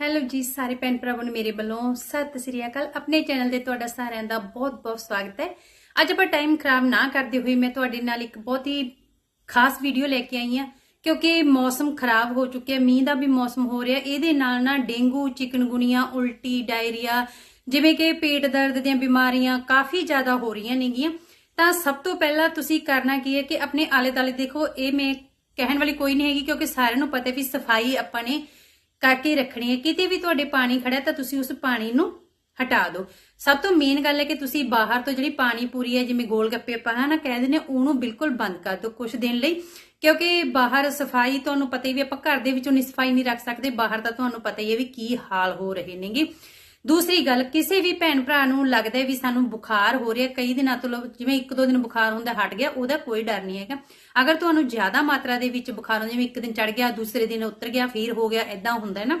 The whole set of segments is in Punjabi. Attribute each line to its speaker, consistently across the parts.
Speaker 1: ਹੈਲੋ ਜੀ, ਸਾਰੇ ਭੈਣ ਭਰਾਵਾਂ ਨੂੰ ਮੇਰੇ ਵੱਲੋਂ ਸਤਿ ਸ੍ਰੀ ਅਕਾਲ। ਆਪਣੇ ਚੈਨਲ ਤੇ ਤੁਹਾਡਾ ਸਾਰਿਆਂ ਦਾ ਬਹੁਤ-ਬਹੁਤ ਸਵਾਗਤ ਹੈ। ਅੱਜ ਆਪਾਂ ਟਾਈਮ ਖਰਾਬ ਨਾ ਕਰਦੇ ਹੋਏ ਮੈਂ ਤੁਹਾਡੇ ਨਾਲ ਇੱਕ ਬਹੁਤ ਹੀ ਖਾਸ ਵੀਡੀਓ ਲੈ ਕੇ ਆਈ ਹਾਂ, ਕਿਉਂਕਿ ਮੌਸਮ ਖਰਾਬ ਹੋ ਚੁੱਕਿਆ, ਮੀਂਹ ਦਾ ਵੀ ਮੌਸਮ ਹੋ ਰਿਹਾ। ਇਹਦੇ ਨਾਲ ਨਾ ਡੇਂਗੂ, ਚਿਕਨਗੁਨੀਆ, ਉਲਟੀ, ਡਾਇਰੀਆ, ਜਿਵੇਂ ਕਿ ਪੇਟ ਦਰਦ ਦੀਆਂ ਬਿਮਾਰੀਆਂ ਕਾਫੀ ਜ਼ਿਆਦਾ ਹੋ ਰਹੀਆਂ ਨੇਗੀਆਂ। ਤਾਂ ਸਭ ਤੋਂ ਪਹਿਲਾਂ ਤੁਸੀਂ ਕਰਨਾ ਕੀ ਹੈ ਕਿ ਆਪਣੇ ਆਲੇ ਦਾਲੇ ਦੇਖੋ, ਇਹ ਮੈਂ ਕਹਿਣ ਵਾਲੀ ਕੋਈ ਨਹੀਂ ਹੈਗੀ, ਕਿਉਂਕਿ ਸਾਰਿਆਂ ਨੂੰ ਪਤਾ ਵੀ ਸਫ਼ਾਈ ਆਪਾਂ ਨੇ ਕਰਕੇ ਰੱਖਣੀ ਹੈ। ਕਿਤੇ ਵੀ ਤੁਹਾਡੇ ਪਾਣੀ ਖੜਾ ਤਾਂ ਤੁਸੀਂ ਉਸ ਪਾਣੀ ਨੂੰ ਹਟਾ ਦਿਓ। ਸਭ ਤੋਂ ਮੇਨ ਗੱਲ ਹੈ ਕਿ ਤੁਸੀਂ ਬਾਹਰ ਤੋਂ ਜਿਹੜੀ ਪਾਣੀ ਪੂਰੀ ਹੈ ਜਿਵੇਂ ਗੋਲ ਗੱਪੇ ਆਪਾਂ ਹਨਾ ਕਹਿ ਦਿੰਦੇ ਹਾਂ, ਉਹਨੂੰ ਬਿਲਕੁਲ ਬੰਦ ਕਰ ਦਿਓ ਕੁਝ ਦਿਨ ਲਈ। ਕਿਉਂਕਿ ਬਾਹਰ ਸਫ਼ਾਈ ਤੁਹਾਨੂੰ ਪਤਾ ਹੀ ਵੀ ਆਪਾਂ ਘਰ ਦੇ ਵਿੱਚ ਨਹੀਂ ਸਫ਼ਾਈ ਨਹੀਂ ਰੱਖ ਸਕਦੇ। ਬਾਹਰ ਤਾਂ ਤੁਹਾਨੂੰ ਪਤਾ ਹੀ ਹੈ ਵੀ ਕੀ ਹਾਲ ਹੋ ਰਹੇ ਨੇਗੇ। ਦੂਸਰੀ ਗੱਲ, ਕਿਸੇ ਵੀ ਭੈਣ ਭਰਾ ਨੂੰ ਲੱਗਦਾ ਵੀ ਸਾਨੂੰ ਬੁਖਾਰ ਹੋ ਰਿਹਾ, ਕਈ ਦਿਨਾਂ ਤੋਂ ਜਿਵੇਂ ਇੱਕ ਦੋ ਦਿਨ ਬੁਖਾਰ ਹੁੰਦਾ ਹਟ ਗਿਆ, ਉਹਦਾ ਕੋਈ ਡਰ ਨਹੀਂ ਹੈਗਾ। ਅਗਰ ਤੁਹਾਨੂੰ ਜ਼ਿਆਦਾ ਮਾਤਰਾ ਦੇ ਵਿੱਚ ਬੁਖਾਰ ਹੁੰਦਾ, ਜਿਵੇਂ ਇੱਕ ਦਿਨ ਚੜ ਗਿਆ, ਦੂਸਰੇ ਦਿਨ ਉਤਰ ਗਿਆ, ਫਿਰ ਹੋ ਗਿਆ ਐਦਾਂ ਹੁੰਦਾ ਹੈ ਨਾ।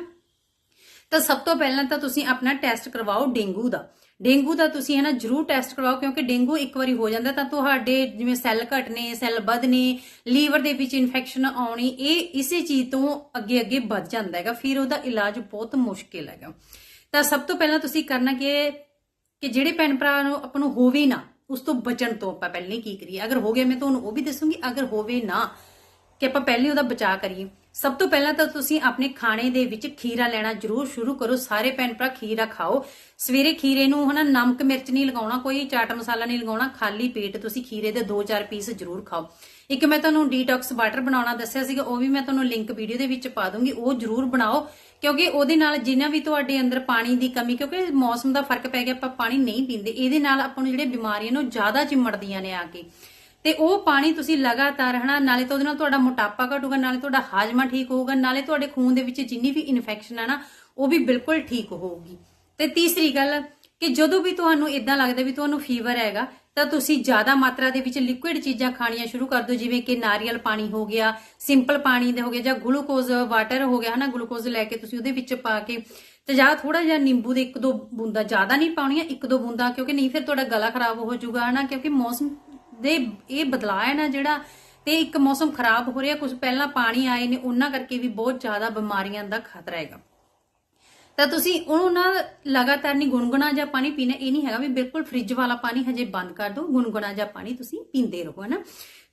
Speaker 1: ਤਾਂ ਸਭ ਤੋਂ ਪਹਿਲਾਂ ਤਾਂ ਤੁਸੀਂ ਆਪਣਾ ਟੈਸਟ ਕਰਵਾਓ ਡੇਂਗੂ ਦਾ। ਡੇਂਗੂ ਦਾ ਤੁਸੀਂ ਹੈ ਨਾ ਜਰੂਰ ਟੈਸਟ ਕਰਵਾਓ, ਕਿਉਂਕਿ ਡੇਂਗੂ ਇੱਕ ਵਾਰੀ ਹੋ ਜਾਂਦਾ ਤਾਂ ਤੁਹਾਡੇ ਜਿਵੇਂ ਸੈੱਲ ਘਟਨੇ, ਸੈੱਲ ਵਧਨੇ, ਲੀਵਰ ਦੇ ਵਿੱਚ ਇਨਫੈਕਸ਼ਨ ਆਉਣੀ, ਇਹ ਇਸੇ ਚੀਜ਼ ਤੋਂ ਅੱਗੇ ਅੱਗੇ ਵੱਧ ਜਾਂਦਾ ਹੈਗਾ, ਫਿਰ ਉਹਦਾ ਇਲਾਜ ਬਹੁਤ ਮੁਸ਼ਕਿਲ ਹੈਗਾ। ਤਾਂ ਸਭ ਤੋਂ ਪਹਿਲਾਂ ਤੁਸੀਂ ਕਰਨਾ ਕੀ ਹੈ ਕਿ ਜਿਹੜੇ ਭੈਣ ਭਰਾ ਨੂੰ ਆਪਾਂ ਨੂੰ ਹੋਵੇ ਨਾ, ਉਸ ਤੋਂ ਬਚਣ ਤੋਂ ਆਪਾਂ ਪਹਿਲੇ ਕੀ ਕਰੀਏ। ਅਗਰ ਹੋ ਗਿਆ, ਮੈਂ ਤੁਹਾਨੂੰ ਉਹ ਵੀ ਦੱਸੂਗੀ, ਅਗਰ ਹੋਵੇ ਨਾ, ਕਿ ਆਪਾਂ ਪਹਿਲੇ ਉਹਦਾ ਬਚਾਅ ਕਰੀਏ। ਸਭ ਤੋਂ ਪਹਿਲਾਂ ਤਾਂ ਤੁਸੀਂ ਆਪਣੇ ਖਾਣੇ ਦੇ ਵਿੱਚ ਖੀਰਾ ਲੈਣਾ ਜ਼ਰੂਰ ਸ਼ੁਰੂ ਕਰੋ। ਸਾਰੇ ਭੈਣ ਭਰਾ ਖੀਰਾ ਖਾਓ। ਸਵੇਰੇ ਖੀਰੇ ਨੂੰ ਹਨਾ ਨਮਕ, ਮਿਰਚ ਨਹੀਂ ਲਗਾਉਣਾ, ਕੋਈ ਚਾਟ ਮਸਾਲਾ ਨਹੀਂ ਲਗਾਉਣਾ, ਖਾਲੀ ਪੇਟ ਤੁਸੀਂ ਖੀਰੇ ਦੇ 2-4 ਪੀਸ ਜ਼ਰੂਰ ਖਾਓ। ਇੱਕ ਮੈਂ ਤੁਹਾਨੂੰ ਡੀਟੌਕਸ ਵਾਟਰ ਬਣਾਉਣਾ ਦੱਸਿਆ ਸੀਗਾ, ਉਹ ਵੀ ਮੈਂ ਤੁਹਾਨੂੰ ਲਿੰਕ ਵੀਡੀਓ ਦੇ ਵਿੱਚ ਪਾ ਦੂੰਗੀ, ਉਹ ਜ਼ਰੂਰ ਬਣਾਓ। ਕਿਉਂਕਿ ਉਹਦੇ ਨਾਲ ਜਿੰਨਾ ਵੀ ਤੁਹਾਡੇ ਅੰਦਰ ਪਾਣੀ ਦੀ ਕਮੀ, ਕਿਉਂਕਿ ਮੌਸਮ ਦਾ ਫ਼ਰਕ ਪੈ ਗਿਆ, ਆਪਾਂ ਪਾਣੀ ਨਹੀਂ ਪੀਂਦੇ, ਇਹਦੇ ਨਾਲ ਆਪਾਂ ਨੂੰ ਜਿਹੜੇ ਬਿਮਾਰੀਆਂ ਨੇ ਉਹ ਜ਼ਿਆਦਾ ਚਿੰਮੜਦੀਆਂ ਨੇ ਆ ਕੇ। ਤੇ ਉਹ ਪਾਣੀ ਤੁਸੀਂ ਲਗਾਤਾਰ ਹਨਾ, ਨਾਲੇ ਤਾਂ ਉਹਦੇ ਨਾਲ ਤੁਹਾਡਾ ਮੋਟਾਪਾ ਘਟੂਗਾ, ਨਾਲੇ ਤੁਹਾਡਾ ਹਾਜ਼ਮਾ ਠੀਕ ਹੋਊਗਾ, ਨਾਲੇ ਤੁਹਾਡੇ ਖੂਨ ਦੇ ਵਿੱਚ ਜਿੰਨੀ ਵੀ ਇਨਫੈਕਸ਼ਨ ਆ ਨਾ, ਉਹ ਵੀ ਬਿਲਕੁਲ ਠੀਕ ਹੋਊਗੀ। ਤੇ ਤੀਸਰੀ ਗੱਲ ਕਿ ਜਦੋਂ ਵੀ ਤੁਹਾਨੂੰ ਇਦਾਂ ਲੱਗਦਾ ਵੀ ਤੁਹਾਨੂੰ ਫੀਵਰ ਹੈਗਾ, ਤਾਂ ਤੁਸੀਂ ਜ਼ਿਆਦਾ ਮਾਤਰਾ ਦੇ ਵਿੱਚ ਲਿਕੁਇਡ ਚੀਜ਼ਾਂ ਖਾਣੀਆਂ ਸ਼ੁਰੂ ਕਰ ਦਿਓ, ਜਿਵੇਂ ਕਿ ਨਾਰੀਅਲ ਪਾਣੀ ਹੋ ਗਿਆ ਸਿੰਪਲ ਪਾਣੀ ਦੇ ਹੋ ਗਿਆ, ਜਾਂ ਗਲੂਕੋਜ਼ ਵਾਟਰ ਹੋ ਗਿਆ, ਹਨਾ ਗਲੂਕੋਜ਼ ਲੈ ਕੇ ਤੁਸੀਂ ਉਹਦੇ ਵਿੱਚ ਪਾ ਕੇ, ਤੇ ਜਾਂ ਥੋੜਾ ਜਿਹਾ ਨਿੰਬੂ ਦੇ ਇੱਕ ਦੋ ਬੂੰਦਾ, ਜ਼ਿਆਦਾ ਨਹੀਂ ਪਾਉਣੀਆਂ, ਇੱਕ ਦੋ ਬੂੰਦਾਂ, ਕਿਉਂਕਿ ਨਹੀਂ ਫਿਰ ਤੁਹਾਡਾ ਗਲਾ ਖਰਾਬ ਹੋ ਜਾਊਗਾ, ਹਨਾ, ਕਿਉਂਕਿ ਮੌਸਮ ਦੇ ਇਹ ਬਦਲਾਅ ਹੈ ਨਾ ਜਿਹੜਾ ਤੇ ਇੱਕ ਮੌਸਮ ਖਰਾਬ ਹੋ ਰਿਹਾ ਕੁਝ ਪਹਿਲਾਂ ਪਾਣੀ ਆਏ ਨੇ, ਉਹਨਾਂ ਕਰਕੇ ਵੀ ਬਹੁਤ ਜ਼ਿਆਦਾ ਬਿਮਾਰੀਆਂ ਦਾ ਖਤਰਾ ਹੈਗਾ। ਤਾਂ ਤੁਸੀਂ ਉਹਨੂੰ ਨਾ ਲਗਾਤਾਰ ਨਹੀਂ ਗੁਨਗੁਣਾ ਜਾਂ ਪਾਣੀ ਪੀਣਾ, ਇਹ ਨਹੀਂ ਹੈਗਾ ਵੀ ਬਿਲਕੁਲ ਫ੍ਰਿਜ ਵਾਲਾ ਪਾਣੀ ਹਜੇ ਬੰਦ ਕਰ ਦਿਓ ਗੁਨਗੁਣਾ ਜਾਂ ਪਾਣੀ ਤੁਸੀਂ ਪੀਂਦੇ ਰਹੋ, ਹਨਾ।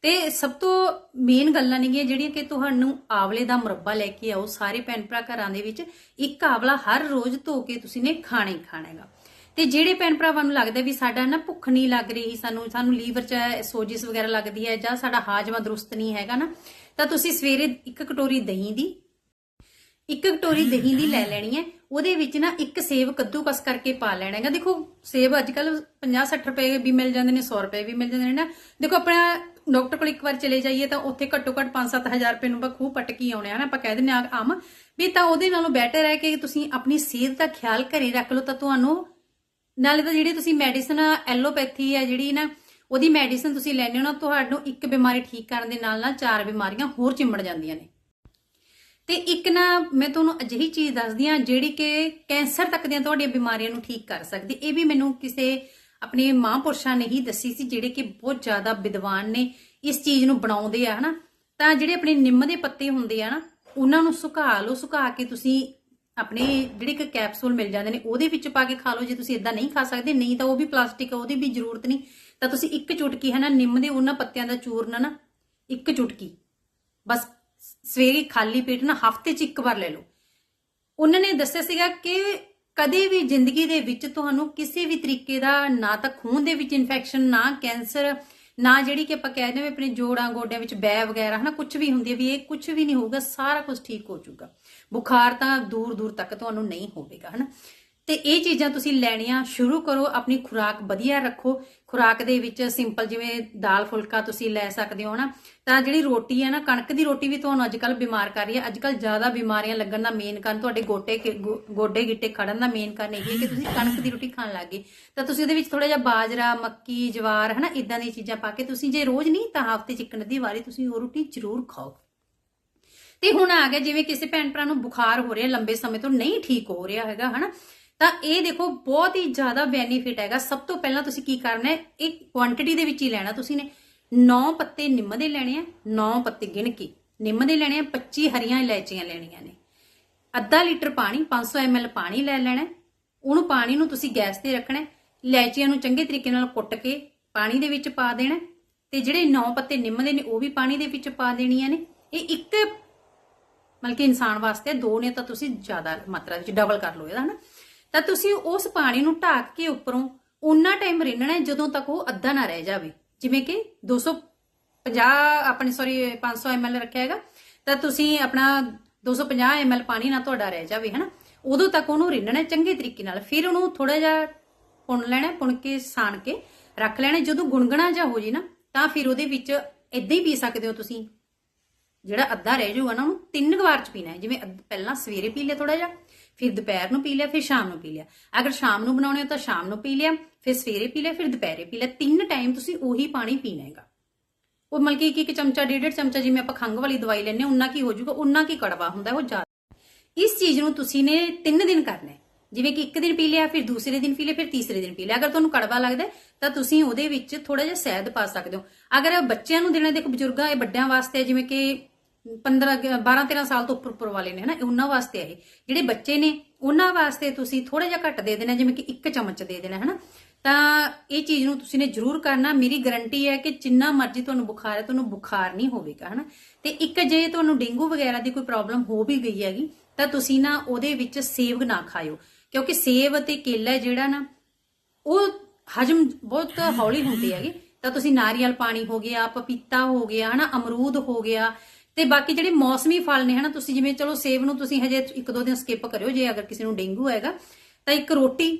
Speaker 1: ਤੇ ਸਭ ਤੋਂ ਮੇਨ ਗੱਲਾਂ ਨੇਗੀਆਂ ਜਿਹੜੀਆਂ ਕਿ ਤੁਹਾਨੂੰ ਆਵਲੇ ਦਾ ਮੁਰੱਬਾ ਲੈ ਕੇ ਆਓ, ਸਾਰੇ ਭੈਣ ਭਰਾ ਘਰਾਂ ਦੇ ਵਿੱਚ ਇੱਕ ਆਵਲਾ ਹਰ ਰੋਜ਼ ਧੋ ਕੇ ਤੁਸੀਂ ਨੇ ਖਾਣਾ ਹੀ ਖਾਣਾ ਹੈਗਾ। ਤੇ ਜਿਹੜੇ ਭੈਣ ਭਰਾਵਾਂ ਨੂੰ ਲੱਗਦਾ ਵੀ ਸਾਡਾ ਨਾ ਭੁੱਖ ਨਹੀਂ ਲੱਗ ਰਹੀ, ਸਾਨੂੰ ਸਾਨੂੰ ਲੀਵਰ 'ਚ ਸੋਜਿਸ ਵਗੈਰਾ ਲੱਗਦੀ ਹੈ ਜਾਂ ਸਾਡਾ ਹਾਜ਼ਮਾ ਦਰੁਸਤ ਨਹੀਂ ਹੈਗਾ ਨਾ, ਤਾਂ ਤੁਸੀਂ ਸਵੇਰੇ ਇੱਕ ਕਟੋਰੀ ਦਹੀਂ ਦੀ, ਇੱਕ ਕਟੋਰੀ ਦਹੀਂ ਦੀ ਲੈ ਲੈਣੀ ਹੈ। ਉਹਦੇ ਵਿੱਚ ਨਾ ਇੱਕ ਸੇਬ ਕੱਦੂਕਸ ਕਰਕੇ ਪਾ ਲੈਣਾ ਹੈਗਾ। ਦੇਖੋ, ਸੇਬ ਅੱਜ ਕੱਲ 50 60 ਰੁਪਏ ਵੀ ਮਿਲ ਜਾਂਦੇ ਨੇ 100 ਰੁਪਏ ਵੀ ਮਿਲ ਜਾਂਦੇ ਨੇ ਨਾ। ਦੇਖੋ, ਆਪਣਾ ਡਾਕਟਰ ਕੋਲ ਇੱਕ ਵਾਰ ਚਲੇ ਜਾਈਏ ਤਾਂ ਉੱਥੇ ਘੱਟੋ ਘੱਟ 5-7000 ਰੁਪਏ ਨੂੰ ਬਖੂ ਪਟਕੀ ਆਉਣੇ ਆ ਆਪਾਂ ਕਹਿ ਦਿੰਦੇ ਆ ਆਮ। ਵੀ ਤਾਂ ਉਹਦੇ ਨਾਲੋਂ ਬੈਟਰ ਹੈ ਕਿ ਤੁਸੀਂ ਆਪਣੀ ਸਿਹਤ ਦਾ ਖਿਆਲ ਘਰੇ ਰੱਖ ਲਓ, ਤਾਂ ਤੁਹਾਨੂੰ ਨਾਲੇ ਤਾਂ ਜਿਹੜੀ ਤੁਸੀਂ ਮੈਡੀਸਨ ਐਲੋਪੈਥੀ ਹੈ ਜਿਹੜੀ ਨਾ, ਉਹਦੀ ਮੈਡੀਸਨ ਤੁਸੀਂ ਲੈਣੇ ਹੋ ਨਾ, ਤੁਹਾਨੂੰ ਇੱਕ ਬਿਮਾਰੀ ਠੀਕ ਕਰਨ ਦੇ ਨਾਲ ਨਾਲ ਚਾਰ ਬਿਮਾਰੀਆਂ ਹੋਰ ਚਿੰਬੜ ਜਾਂਦੀਆਂ ਨੇ। ਤੇ ਇੱਕ ਨਾ ਮੈਂ ਤੁਹਾਨੂੰ ਅਜਿਹੀ ਚੀਜ਼ ਦੱਸਦੀ ਆ ਜਿਹੜੀ ਕਿ ਕੈਂਸਰ ਤੱਕ ਦੀਆਂ ਤੁਹਾਡੀਆਂ ਬਿਮਾਰੀਆਂ ਨੂੰ ਠੀਕ ਕਰ ਸਕਦੀ। ਇਹ ਵੀ ਮੈਨੂੰ ਕਿਸੇ ਆਪਣੇ ਮਹਾਂਪੁਰਸ਼ਾਂ ਨੇ ਹੀ ਦੱਸੀ ਸੀ ਜਿਹੜੇ ਕਿ ਬਹੁਤ ਜ਼ਿਆਦਾ ਵਿਦਵਾਨ ਨੇ, ਇਸ ਚੀਜ਼ ਨੂੰ ਬਣਾਉਂਦੇ ਆ, ਹਨਾ। ਤਾਂ ਜਿਹੜੇ ਆਪਣੇ ਨਿੰਮ ਦੇ ਪੱਤੇ ਹੁੰਦੇ ਆ ਨਾ, ਉਹਨਾਂ ਨੂੰ ਸੁਕਾ ਲਓ, ਸੁਕਾ ਕੇ ਤੁਸੀਂ ਆਪਣੇ ਜਿਹੜੇ ਇੱਕ ਕੈਪਸੂਲ ਮਿਲ ਜਾਂਦੇ ਨੇ, ਉਹਦੇ ਵਿੱਚ ਪਾ ਕੇ ਖਾ ਲਓ, ਜੇ ਤੁਸੀਂ ਇਦਾਂ ਨਹੀਂ ਖਾ ਸਕਦੇ, ਨਹੀਂ ਤਾਂ ਉਹ ਵੀ ਪਲਾਸਟਿਕ ਆ, ਉਹਦੀ ਵੀ ਜ਼ਰੂਰਤ ਨਹੀਂ। ਤਾਂ ਤੁਸੀਂ ਇੱਕ ਚੁਟਕੀ ਹੈ ਨਾ, ਨਿੰਮ ਦੇ ਉਹਨਾਂ ਪੱਤਿਆਂ ਦਾ ਚੂਰਨ ਨਾ, ਇੱਕ ਚੁਟਕੀ। ਬਸ ਸਵੇਰੇ ਖਾਲੀ ਪੇਟ ਨਾ ਹਫ਼ਤੇ 'ਚ ਇੱਕ ਵਾਰ ਲੈ ਲਓ। ਉਹਨਾਂ ਨੇ ਦੱਸਿਆ ਸੀਗਾ ਕਿ ਕਦੇ ਵੀ ਜ਼ਿੰਦਗੀ ਦੇ ਵਿੱਚ ਤੁਹਾਨੂੰ ਕਿਸੇ ਵੀ ਤਰੀਕੇ ਦਾ ਨਾ ਤਾਂ ਖੂਨ ਦੇ ਵਿੱਚ ਇਨਫੈਕਸ਼ਨ ਨਾ ਕੈਂਸਰ ਨਾ ਜਿਹੜੀ ਕਿ ਆਪਾਂ ਕਹਿੰਦੇ ਵੀ ਆਪਣੇ ਜੋੜਾਂ ਗੋਡਿਆਂ ਵਿੱਚ ਬੈ ਵਗੈਰਾ, ਹਨਾ ਕੁਝ ਵੀ ਹੁੰਦੀ ਹੈ ਵੀ ਇਹ ਕੁਝ ਵੀ ਨਹੀਂ ਹੋਊਗਾ, ਸਾਰਾ ਕੁਝ ਠੀਕ ਹੋ ਜਾਊਗਾ। ਬੁਖਾਰ ਤਾਂ ਦੂਰ ਦੂਰ ਤੱਕ ਤੁਹਾਨੂੰ ਨਹੀਂ ਹੋਵੇਗਾ, ਹਨਾ। ਤੇ ਇਹ ਚੀਜ਼ਾਂ ਤੁਸੀਂ ਲੈਣੀਆਂ ਸ਼ੁਰੂ ਕਰੋ, ਆਪਣੀ ਖੁਰਾਕ ਵਧੀਆ ਰੱਖੋ। ਖੁਰਾਕ ਦੇ ਵਿੱਚ ਸਿੰਪਲ ਜਿਵੇਂ ਦਾਲ ਫੁਲਕਾ ਤੁਸੀਂ ਲੈ ਸਕਦੇ ਹੋ ਨਾ, ਤਾਂ ਜਿਹੜੀ ਰੋਟੀ ਹੈ ਨਾ, ਕਣਕ ਦੀ ਰੋਟੀ ਵੀ ਤੁਹਾਨੂੰ ਅੱਜਕੱਲ ਬਿਮਾਰ ਕਰ ਰਹੀ ਹੈ। ਅੱਜਕੱਲ ਜ਼ਿਆਦਾ ਬਿਮਾਰੀਆਂ ਲੱਗਣ ਦਾ ਮੇਨ ਕਾਰਨ ਤੁਹਾਡੇ ਗੋਟੇ ਗੋਡੇ ਗਿੱਟੇ ਖੜਨ ਦਾ ਮੇਨ ਕਾਰਨ ਇਹ ਹੈ ਕਿ ਤੁਸੀਂ ਕਣਕ ਦੀ ਰੋਟੀ ਖਾਣ ਲੱਗ ਲੱਗੇ ਤਾਂ ਤੁਸੀਂ ਉਹਦੇ ਵਿੱਚ ਥੋੜਾ ਜਿਹਾ ਬਾਜਰਾ, ਮੱਕੀ, ਜਵਾਰ ਹਨਾ ਇਦਾਂ ਦੀਆਂ ਚੀਜ਼ਾਂ ਪਾ ਕੇ ਤੁਸੀਂ ਜੇ ਰੋਜ਼ ਨਹੀਂ ਤਾਂ ਹਫ਼ਤੇ ਚ ਇੱਕ ਨਦੀ ਵਾਰੀ ਤੁਸੀਂ ਉਹ ਰੋਟੀ ਜ਼ਰੂਰ ਖਾਓ। ਤੇ ਹੁਣ ਆ ਗਿਆ, ਜਿਵੇਂ ਕਿਸੇ ਭੈਣ ਭਰਾ ਨੂੰ ਬੁਖਾਰ ਹੋ ਰਿਹਾ, ਲੰਬੇ ਸਮੇਂ ਤੋਂ ਨਹੀਂ ਠੀਕ ਹੋ ਰਿਹਾ ਹੈਗਾ, ਹਨਾ ਤਾਂ ਇਹ ਦੇਖੋ ਬਹੁਤ ਹੀ ਜ਼ਿਆਦਾ ਬੈਨੀਫਿਟ ਹੈਗਾ। ਸਭ ਤੋਂ ਪਹਿਲਾਂ ਤੁਸੀਂ ਕੀ ਕਰਨਾ ਹੈ? ਇੱਕ ਕੁਆਂਟੀਟੀ ਦੇ ਵਿੱਚ ਹੀ ਲੈਣਾ ਤੁਸੀਂ ਨੇ। 9 ਪੱਤੇ ਨਿੰਮ ਦੇ ਲੈਣੇ ਆ 9 ਪੱਤੇ ਗਿਣ ਕੇ ਨਿੰਮ ਦੇ ਲੈਣੇ ਆ 25 ਹਰੀਆਂ ਇਲਾਇਚੀਆਂ ਲੈਣੀਆਂ ਨੇ। ਅੱਧਾ ਲੀਟਰ ਪਾਣੀ 500 ml ਪਾਣੀ ਲੈ ਲੈਣਾ ਉਹਨੂੰ ਪਾਣੀ ਨੂੰ ਤੁਸੀਂ ਗੈਸ ਤੇ ਰੱਖਣਾ ਇਲਾਇਚੀਆਂ ਨੂੰ ਚੰਗੇ ਤਰੀਕੇ ਨਾਲ ਕੁੱਟ ਕੇ ਪਾਣੀ ਦੇ ਵਿੱਚ ਪਾ ਦੇਣਾ ਹੈ। ਤੇ ਜਿਹੜੇ ਨੌ ਪੱਤੇ ਨਿੰਮ ਦੇ ਨੇ, ਉਹ ਵੀ ਪਾਣੀ ਦੇ ਵਿੱਚ ਪਾ ਦੇਣੀਆਂ ਨੇ। ਇਹ ਇੱਕ ਮਤਲਬ ਕਿ ਇਨਸਾਨ ਵਾਸਤੇ, ਦੋ ਨੇ ਤਾਂ ਤੁਸੀਂ ਜ਼ਿਆਦਾ ਮਾਤਰਾ ਵਿੱਚ ਡਬਲ ਕਰ ਲਓ ਇਹਦਾ, ਹਨਾ? ਤਾਂ ਤੁਸੀਂ ਉਸ ਪਾਣੀ ਨੂੰ ਢੱਕ ਕੇ ਉੱਪਰੋਂ ਉਨਾ ਟਾਈਮ ਰਿੰਨਣਾ ਹੈ ਜਦੋਂ ਤੱਕ ਉਹ ਅੱਧਾ ਨਾ ਰਹਿ ਜਾਵੇ। ਜਿਵੇਂ ਕਿ 250 ਆਪਣੀ ਸੌਰੀ 500 ml ਰੱਖਿਆ ਹੈਗਾ ਤਾਂ ਤੁਸੀਂ ਆਪਣਾ 250 ml ਪਾਣੀ ਨਾ ਤੁਹਾਡਾ ਰਹਿ ਜਾਵੇ ਹਨਾ? ਉਦੋਂ ਤੱਕ ਉਹਨੂੰ ਰਿੰਨਣਾ ਚੰਗੇ ਤਰੀਕੇ ਨਾਲ। ਫਿਰ ਉਹਨੂੰ ਥੋੜਾ ਜਿਹਾ ਪੁਣ ਲੈਣਾ ਹੈ, ਪੁਣ ਕੇ ਸਾਣ ਕੇ ਰੱਖ ਲੈਣਾ ਜਦੋਂ ਗੁਣਗਣਾ ਜਿਹਾ ਹੋ ਜੇ ਨਾ ਤਾਂ ਫਿਰ ਉਹਦੇ ਵਿੱਚ ਇਦਾਂ ਹੀ ਪੀ ਸਕਦੇ ਹੋ ਤੁਸੀਂ। ਜਿਹੜਾ ਅੱਧਾ ਰਹਿ ਜਾਊਗਾ ਨਾ ਉਹਨੂੰ ਤਿੰਨ ਕੁ ਵਾਰ ਚ ਪੀਣਾ ਹੈ। ਜਿਵੇਂ ਅੱਧ- ਪਹਿਲਾਂ ਸਵੇਰੇ ਪੀ ਲਿਆ ਥੋੜਾ ਜਿਹਾ ਫਿਰ ਦੁਪਹਿਰ ਨੂੰ ਪੀ ਲਿਆ, ਫਿਰ ਸ਼ਾਮ ਨੂੰ ਪੀ ਲਿਆ। ਅਗਰ ਸ਼ਾਮ ਨੂੰ ਬਣਾਉਣੇ ਹੋ ਤਾਂ ਸ਼ਾਮ ਨੂੰ ਪੀ ਲਿਆ, ਫਿਰ ਸਵੇਰੇ ਪੀ ਲਿਆ, ਫਿਰ ਦੁਪਹਿਰੇ ਪੀ ਲਿਆ। ਤਿੰਨ ਟਾਈਮ ਤੁਸੀਂ ਉਹੀ ਪਾਣੀ ਪੀਣਾ ਹੈਗਾ। ਉਹ ਮਤਲਬ ਇੱਕ ਇੱਕ ਚਮਚਾ, ਡੇਢ ਡੇਢ ਚਮਚਾ ਜਿਵੇਂ ਆਪਾਂ ਖੰਗ ਵਾਲੀ ਦਵਾਈ ਲੈਂਦੇ ਹਾਂ ਉਨਾ ਕੀ ਹੋ ਜਾਊਗਾ ਉਨਾ ਕੀ ਕੜਵਾ ਹੁੰਦਾ, ਉਹ ਜ਼ਿਆਦਾ। ਇਸ ਚੀਜ਼ ਨੂੰ ਤੁਸੀਂ ਨੇ ਤਿੰਨ ਦਿਨ ਕਰਨਾ ਹੈ। ਜਿਵੇਂ ਕਿ ਇੱਕ ਦਿਨ ਪੀ ਲਿਆ, ਫਿਰ ਦੂਸਰੇ ਦਿਨ ਪੀ ਲਿਆ, ਫਿਰ ਤੀਸਰੇ ਦਿਨ ਪੀ ਲਿਆ। ਅਗਰ ਤੁਹਾਨੂੰ ਕੜਵਾ ਲੱਗਦਾ ਤਾਂ ਤੁਸੀਂ ਉਹਦੇ ਵਿੱਚ ਥੋੜਾ ਜਿਹਾ ਸ਼ਹਿਦ ਪਾ ਸਕਦੇ ਹੋ। ਅਗਰ ਬੱਚਿਆਂ ਨੂੰ ਦੇਣਾ, ਦੇਖੋ ਬਜ਼ੁਰਗਾਂ, ਇਹ ਵੱਡਿਆਂ ਵਾਸਤੇ ਜਿਵੇਂ ਕਿ 15 12 13 ਸਾਲ ਤੋਂ ਉੱਪਰ ਉੱਪਰ ਵਾਲੇ ਨੇ, ਹਨਾ? ਉਹਨਾਂ ਵਾਸਤੇ ਹੈ ਇਹ। ਜਿਹੜੇ ਬੱਚੇ ਨੇ, ਉਹਨਾਂ ਵਾਸਤੇ ਤੁਸੀਂ ਥੋੜਾ ਜਿਹਾ ਘੱਟ ਦੇ ਦੇਣਾ, ਜਿਵੇਂ ਕਿ ਇੱਕ ਚਮਚ ਦੇ ਦੇਣਾ, ਹਨਾ? ਤਾਂ ਇਹ ਚੀਜ਼ ਨੂੰ ਤੁਸੀਂ ਨੇ ਜ਼ਰੂਰ ਕਰਨਾ। ਮੇਰੀ ਗਾਰੰਟੀ ਹੈ ਕਿ ਜਿੰਨਾ ਮਰਜ਼ੀ ਤੁਹਾਨੂੰ ਬੁਖਾਰ ਹੈ, ਤੁਹਾਨੂੰ ਬੁਖਾਰ ਨਹੀਂ ਹੋਵੇਗਾ, ਹਨਾ? ਤੇ ਇੱਕ ਜੇ ਤੁਹਾਨੂੰ ਡੇਂਗੂ ਵਗੈਰਾ ਦੀ ਕੋਈ ਪ੍ਰੋਬਲਮ ਹੋ ਵੀ ਗਈ ਹੈਗੀ, ਤਾਂ ਤੁਸੀਂ ਨਾ ਉਹਦੇ ਵਿੱਚ ਸੇਵ ਨਾ ਖਾਇਓ। ਕਿਉਂਕਿ ਸੇਵ ਅਤੇ ਕੇਲਾ ਜਿਹੜਾ ਨਾ, ਉਹ ਹਜਮ ਬਹੁਤ ਹੌਲੀ ਹੁੰਦੀ ਹੈਗੀ। ਤਾਂ ਤੁਸੀਂ ਨਾਰੀਅਲ ਪਾਣੀ ਹੋ ਗਿਆ, ਪਪੀਤਾ ਹੋ ਗਿਆ, ਹਨਾ? ਅਮਰੂਦ ਹੋ ਗਿਆ ਤੇ ਬਾਕੀ ਜਿਹੜੇ ਮੌਸਮੀ ਫਲ ਨੇ ਹਨਾ, ਤੁਸੀਂ ਜਿਵੇਂ ਚਲੋ ਸੇਬ ਨੂੰ ਤੁਸੀਂ ਹਜੇ ਇੱਕ ਦੋ ਦਿਨ ਸਕਿਪ ਕਰਿਓ, ਜੇ ਅਗਰ ਕਿਸੇ ਨੂੰ ਡੇਂਗੂ ਹੈਗਾ ਤਾਂ ਇੱਕ ਰੋਟੀ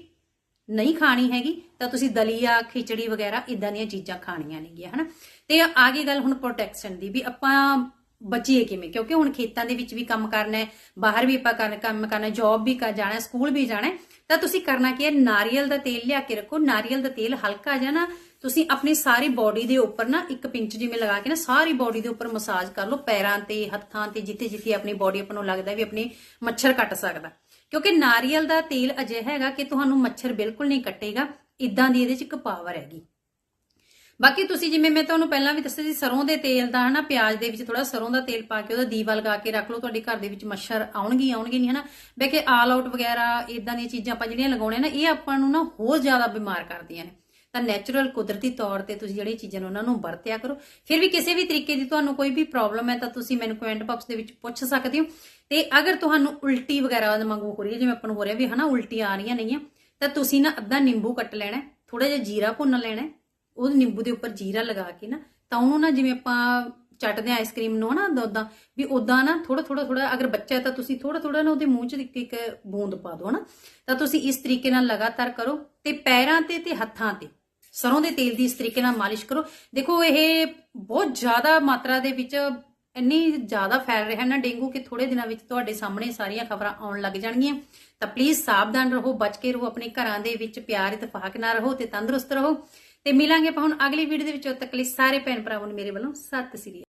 Speaker 1: ਨਹੀਂ ਖਾਣੀ ਹੈਗੀ, ਤਾਂ ਤੁਸੀਂ ਦਲੀਆ, ਖਿਚੜੀ ਵਗੈਰਾ ਇਦਾਂ ਦੀਆਂ ਚੀਜ਼ਾਂ ਖਾਣੀਆਂ ਨੇਗੀਆਂ, ਹਨਾ। ਤੇ ਆ ਗਈ ਗੱਲ ਹੁਣ ਪ੍ਰੋਟੈਕਸ਼ਨ ਦੀ ਵੀ ਆਪਾਂ ਬਚੀਏ ਕਿਵੇਂ, ਕਿਉਂਕਿ ਹੁਣ ਖੇਤਾਂ ਦੇ ਵਿੱਚ ਵੀ ਕੰਮ ਕਰਨਾ ਹੈ, ਬਾਹਰ ਵੀ ਆਪਾਂ ਕਰਨ, ਕੰਮ ਕਰਨਾ ਜੌਬ ਵੀ ਕਰ ਜਾਣਾ ਸਕੂਲ ਵੀ ਜਾਣਾ ਤਾਂ ਤੁਸੀਂ ਕਰਨਾ ਕੀ ਹੈ, ਨਾਰੀਅਲ ਦਾ ਤੇਲ ਲਿਆ ਕੇ ਰੱਖੋ, ਨਾਰੀਅਲ ਦਾ ਤੇਲ ਹਲਕਾ ਜਿਹਾ ਨਾ ਤੁਸੀਂ ਆਪਣੀ ਸਾਰੀ ਬਾਡੀ ਦੇ ਉੱਪਰ ਨਾ ਇੱਕ ਪਿੰਚ ਜਿਵੇਂ ਲਗਾ ਕੇ ਨਾ ਸਾਰੀ ਬਾਡੀ ਦੇ ਉੱਪਰ ਮਸਾਜ ਕਰ ਲਓ, ਪੈਰਾਂ ਤੇ, ਹੱਥਾਂ ਤੇ ਜਿੱਥੇ ਜਿੱਥੇ ਆਪਣੀ ਬਾਡੀ ਆਪਾਂ ਨੂੰ ਲੱਗਦਾ ਵੀ ਆਪਣੀ ਮੱਛਰ ਕੱਟ ਸਕਦਾ। ਕਿਉਂਕਿ ਨਾਰੀਅਲ ਦਾ ਤੇਲ ਅਜਿਹਾ ਹੈਗਾ ਕਿ ਤੁਹਾਨੂੰ ਮੱਛਰ ਬਿਲਕੁਲ ਨਹੀਂ ਕੱਟੇਗਾ ਇਦਾਂ ਦੀ ਇਹਦੇ ਚ ਇੱਕ ਪਾਵਰ ਹੈਗੀ। ਬਾਕੀ ਤੁਸੀਂ ਜਿਵੇਂ ਮੈਂ ਤੁਹਾਨੂੰ ਪਹਿਲਾਂ ਵੀ ਦੱਸਿਆ ਸੀ, ਸਰੋਂ ਦੇ ਤੇਲ ਦਾ ਹਨਾ, ਪਿਆਜ਼ ਦੇ ਵਿੱਚ ਥੋੜਾ ਸਰੋਂ ਦਾ ਤੇਲ ਪਾ ਕੇ ਉਹਦਾ ਦੀਵਾ ਲਗਾ ਕੇ ਰੱਖ ਲਓ, ਤੁਹਾਡੇ ਘਰ ਦੇ ਵਿੱਚ ਮੱਛਰ ਆਉਣਗੇ ਆਉਣਗੇ ਨਹੀਂ ਹਨਾ। ਬੇਕੇ ਆਲ ਆਊਟ ਵਗੈਰਾ ਇਦਾਂ ਦੀਆਂ ਚੀਜ਼ਾਂ ਆਪਾਂ ਜਿਹੜੀਆਂ ਲਗਾਉਣੇ ਨਾ, ਇਹ ਆਪਾਂ ਨੂੰ ਨਾ ਹੋਰ ਜ਼ਿਆਦਾ ਬਿਮਾਰ ਕਰਦੀਆਂ ਨੇ। ਤਾਂ ਨੈਚੁਰਲ ਕੁਦਰਤੀ ਤੌਰ ਤੇ ਤੁਸੀਂ ਜਿਹੜੀਆਂ ਚੀਜ਼ਾਂ ਨੇ ਉਹਨਾਂ ਨੂੰ ਵਰਤਿਆ ਕਰੋ। ਫਿਰ ਵੀ ਕਿਸੇ ਵੀ ਤਰੀਕੇ ਦੀ ਤੁਹਾਨੂੰ ਕੋਈ ਵੀ ਪ੍ਰੋਬਲਮ ਹੈ ਤਾਂ ਤੁਸੀਂ ਮੈਨੂੰ ਕਮੈਂਟ ਬਾਕਸ ਦੇ ਵਿੱਚ ਪੁੱਛ ਸਕਦੇ ਹੋ। ਤੇ ਅਗਰ ਤੁਹਾਨੂੰ ਉਲਟੀ ਵਗੈਰਾ ਵਾਂਗੂ ਹੋ ਰਹੀ ਹੈ, ਜਿਵੇਂ ਆਪਾਂ ਨੂੰ ਹੋ ਰਿਹਾ ਵੀ ਹਨਾ ਉਲਟੀ ਆ ਰਹੀਆਂ ਨਹੀਂ ਨੇਗੀਆਂ, ਤਾਂ ਤੁਸੀਂ ਨਾ ਅੱਧਾ ਨਿੰਬੂ ਕੱਟ ਲੈਣਾ ਥੋੜਾ ਜਿਹਾ ਜੀਰਾ ਭੁੰਨ ਲੈਣਾ, ਉਹ ਨਿੰਬੂ ਦੇ ਉੱਪਰ ਜੀਰਾ ਲਗਾ ਕੇ ਨਾ, ਤਾਂ ਉਹਨੂੰ ਨਾ ਜਿਵੇਂ ਆਪਾਂ ਚੱਟਦੇ ਆ ਆਈਸਕ੍ਰੀਮ ਨੂੰ ਨਾ ਉਦਾਂ ਵੀ ਉਦਾਂ ਨਾ ਥੋੜਾ ਥੋੜਾ ਥੋੜਾ ਅਗਰ ਬੱਚਾ ਹੈ ਤਾਂ ਤੁਸੀਂ ਥੋੜਾ ਥੋੜਾ ਨਾ ਉਹਦੇ ਮੂੰਹ 'ਚ ਇੱਕ ਇੱਕ ਬੂੰਦ ਪਾ ਦਿਓ ਨਾ ਤਾਂ ਤੁਸੀਂ ਇਸ ਤਰੀਕੇ ਨਾਲ ਲਗਾਤਾਰ ਕਰੋ, ਤੇ ਪੈਰਾਂ ਤੇ ਤੇ ਹੱਥਾਂ ਤੇ। ਸਰੋਂ ਦੇ ਤੇਲ ਦੀ ਇਸ ਤਰੀਕੇ ਨਾਲ ਮਾਲਿਸ਼ ਕਰੋ। ਦੇਖੋ, ਇਹ ਬਹੁਤ ਜ਼ਿਆਦਾ ਮਾਤਰਾ ਦੇ ਵਿੱਚ ਇੰਨੀ ਜ਼ਿਆਦਾ ਫੈਲ ਰਿਹਾ ਨਾ ਡੇਂਗੂ ਕਿ ਥੋੜੇ ਦਿਨਾਂ ਵਿੱਚ ਤੁਹਾਡੇ ਸਾਹਮਣੇ ਸਾਰੀਆਂ ਖਬਰਾਂ ਆਉਣ ਲੱਗ ਜਾਣਗੀਆਂ। ਤਾਂ ਪਲੀਜ਼ ਸਾਵਧਾਨ ਰਹੋ, ਬਚ ਕੇ ਰਹੋ, ਆਪਣੇ ਘਰਾਂ ਦੇ ਵਿੱਚ ਪਿਆਰ, ਇਤਫਾਕ ਨਾਲ ਰਹੋ ਤੇ ਤੰਦਰੁਸਤ ਰਹੋ। ਤੇ ਮਿਲਾਂਗੇ ਆਪਾਂ ਹੁਣ ਅਗਲੀ ਵੀਡੀਓ ਦੇ ਵਿੱਚ। ਉਦ ਤੱਕ ਲਈ ਸਾਰੇ ਭੈਣ ਭਰਾਵਾਂ ਨੂੰ ਮੇਰੇ ਵੱਲੋਂ ਸਤਿ ਸ੍ਰੀ ਅਕਾਲ।